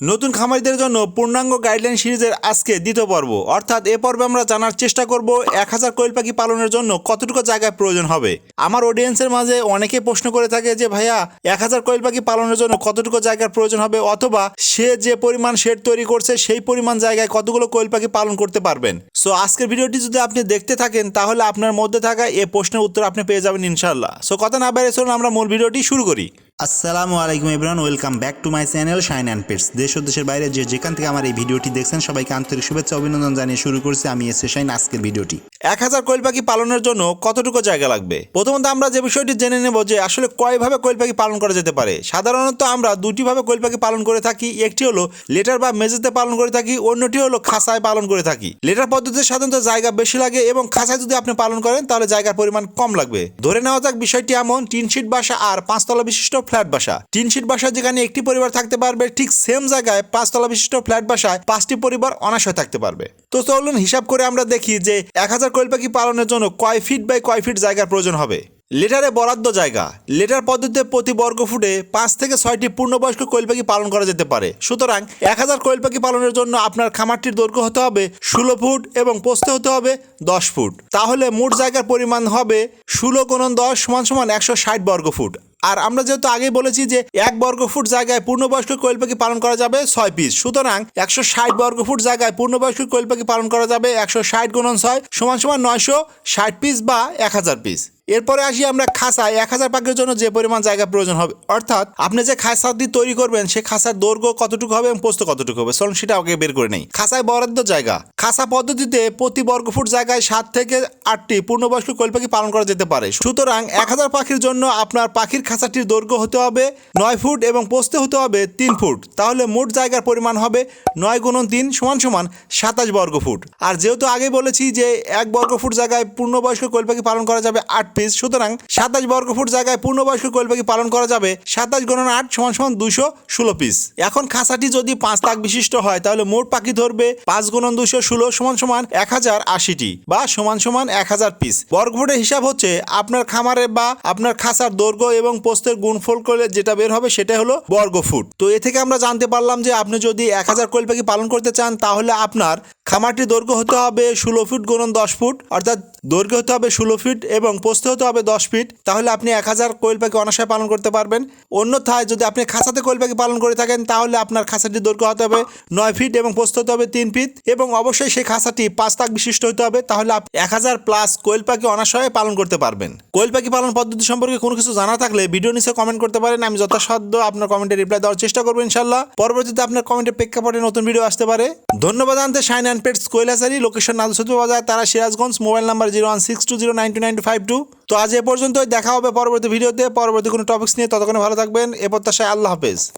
নতুন খামারিদের জন্য পূর্ণাঙ্গ গাইডলাইন সিরিজের আজকে দ্বিতীয় পর্ব। অর্থাৎ এ পর্বে আমরা জানার চেষ্টা করব এক হাজার কোয়েল পাখি পালনের জন্য কতটুকু জায়গায় প্রয়োজন হবে। আমার অডিয়েন্সের মাঝে অনেকে প্রশ্ন করে থাকে যে, ভাইয়া, এক হাজার কোয়েল পাখি পালনের জন্য কতটুকু জায়গার প্রয়োজন হবে? অথবা, সে যে পরিমাণ শেড তৈরি করছে, সেই পরিমাণ জায়গায় কতগুলো কোয়েল পাখি পালন করতে পারবেন? সো আজকের ভিডিওটি যদি আপনি দেখতে থাকেন, তাহলে আপনার মধ্যে থাকা এ প্রশ্নের উত্তর আপনি পেয়ে যাবেন ইনশাল্লাহ সো কথা না বাইরে চলুন, আমরা মূল ভিডিওটি শুরু করি। আসসালামু আলাইকুম Ibran welcome back to my channel shine and pets. দেশ ও দেশের বাইরে যে যেখান থেকে আমার এই ভিডিওটি দেখছেন, সবাইকে আন্তরিক শুভেচ্ছা অভিনন্দন জানিয়ে শুরু করছি। আমি এসে শাইন, আজকের ভিডিওটি। এক হাজার কোয়েল পাখি পালনের জন্য কতটুকু জায়গা লাগবে? প্রথমত আমরা যে বিষয়টি জেনে নেব যে আসলে কয়ভাবে কোয়েল পাখি পালন করা যেতে পারে। সাধারণত আমরা দুটিভাবে কোয়েল পাখি পালন করে থাকি, একটি হলো লেটার বা মেঝেতে পালন করে থাকি, অন্যটি হলো খাঁচায় পালন করে থাকি। লেটার পদ্ধতিতে সাধারণত জায়গা বেশি লাগে এবং খাঁচায় যদি আপনি পালন করেন, তাহলে জায়গার পরিমাণ কম লাগবে। ধরে নেওয়া যাক বিষয়টি এমন টিন শিট বাসা আর পাঁচতলা বিশিষ্ট ফ্ল্যাট বাসা। টিন শিট বাসা যেখানে একটি পরিবার থাকতে পারবে, ঠিক সেম জায়গায় পাঁচতলা বিশিষ্ট ফ্ল্যাট বাসায় পাঁচটি পরিবার অনাশয় থাকতে পারবে। তো চলুন হিসাব করে আমরা দেখি যে এক হাজার কোয়েল পাখি পালনের জন্য? কয় ফিট বাই কয় ফিট জায়গার প্রয়োজন হবে? লেটারে বরাদ্দ জায়গা। লেটার পদ্ধতিতে প্রতি বর্গ ফুটে পাঁচ থেকে ছয়টি পূর্ণবয়স্ক কোয়েল পাখি পালন করা যেতে পারে। সুতরাং এক হাজার কোয়েল পাখি পালনের জন্য আপনার খামারটির দৈর্ঘ্য হতে হবে ষোলো ফুট এবং পোস্তে হতে হবে দশ ফুট। তাহলে মোট জায়গার পরিমাণ হবে ষোলো গুণন দশ সমান সমান একশো ষাট বর্গ ফুট। আর আমরা যেহেতু আগেই বলেছি যে এক বর্গ ফুট জায়গায় পূর্ণবয়স্ক কোয়েল পাখি পালন করা যাবে ছয় পিস, সুতরাং একশো ষাট বর্গ ফুট জায়গায় পূর্ণবয়স্ক কোয়েল পাখি পালন করা যাবে একশো ষাট গুণন ছয় সমান সমান নয়শো ষাট পিস বা এক হাজার পিস এরপরে আসি আমরা খাঁচায় এক হাজার পাখির জন্য যে পরিমাণ জায়গা প্রয়োজন হবে। অর্থাৎ আপনি যে খাঁচাটি তৈরি করবেন, সে খাঁচার দৈর্ঘ্য কতটুকু হবে এবং পোস্ত কতটুকু হবে? চলুন সেটা আগে বের করে নেই। খাঁচায় বরাদ্দ জায়গা। খাঁচা পদ্ধতিতে প্রতি বর্গফুট জায়গায় সাত থেকে আটটি পূর্ণবয়স্ক কোয়েল পাখি পালন করা যেতে পারে। সুতরাং এক হাজার পাখির জন্য আপনার পাখির খাঁচাটির দৈর্ঘ্য হতে হবে নয় ফুট এবং পোস্তে হতে হবে তিন ফুট। তাহলে মোট জায়গার পরিমাণ হবে নয় গুণন তিন সমান সমান সাতাশ বর্গ ফুট। আর যেহেতু আগে বলেছি যে এক বর্গ ফুট জায়গায় পূর্ণবয়স্ক কোয়েল পাখি পালন করা যাবে আট পিস সুতরাং সাতাশ বর্গ ফুট জায়গায় পূর্ণবয়স্ক কোয়েল পাখি পালন করা যাবে। সাতাশ গুণন আট সমান সমান দুশো ষোলো পিস এখন খাঁচাটি যদি পাঁচ লাখ বিশিষ্ট হয়, তাহলে মোট পাখি ধরবে পাঁচ গুণন দুশো ষোলো সমান সমান এক হাজার আশিটি বা সমান সমান এক হাজার পিস বর্গ ফুটের হিসাব হচ্ছে আপনার খামারে বা আপনার খাঁচার দৈর্ঘ্য এবং পোস্তের গুণফল করলে যেটা বের হবে সেটা হলো বর্গ ফুট তো এ থেকে আমরা জানতে পারলাম যে আপনি যদি এক হাজার কোয়েল পাখি পালন করতে চান, তাহলে আপনার খামারটির দৈর্ঘ্য হতে হবে ষোলো ফুট গুণন দশ ফুট, অর্থাৎ দৈর্ঘ্য হতে হবে ষোলো ফিট এবং পোস্তে হতে হবে দশ ফিট। তাহলে আপনি এক হাজার কোয়েল পাখি অনাশয় পালন করতে পারবেন। অন্যথায় যদি আপনি খাঁচাতে কোয়েল পাখি পালন করে থাকেন, তাহলে আপনার খাঁচাটির দৈর্ঘ্য হতে হবে নয় ফিট এবং পোস্ত হতে হবে তিন ফিট। এবং অবশ্যই সেই খাঁচাটি পাঁচ তাক বিশিষ্ট হতে হবে, তাহলে আপনি এক হাজার প্লাস কোয়েল পাখি অনাশয়ে পালন করতে পারবেন। কোয়েল পাখি পালন পদ্ধতি সম্পর্কে কোনো কিছু জানা থাকলে ভিডিও নিচে কমেন্ট করতে পারেন। আমি যথাসাধ্য আপনার কমেন্টে রিপ্লাই দেওয়ার চেষ্টা করব ইনশাল্লাহ পরবর্তীতে আপনার কমেন্টের প্রেক্ষাপটে নতুন ভিডিও আসতে পারে। ধন্যবাদ আনতে শাইন অ্যান্ড পেটস কৈলাসারি লোকেশন নাদুসতু বাজার তারা Sirajganj mobile number zero one six two zero nine two nine two five two তো আজ এ পর্যন্তই, দেখা হবে পরবর্তী ভিডিওতে, পরবর্তী কোনো টপিক্স নিয়ে, ততক্ষণে ভালো থাকবেন, এ প্রত্যাশায় আল্লাহ হাফেজ।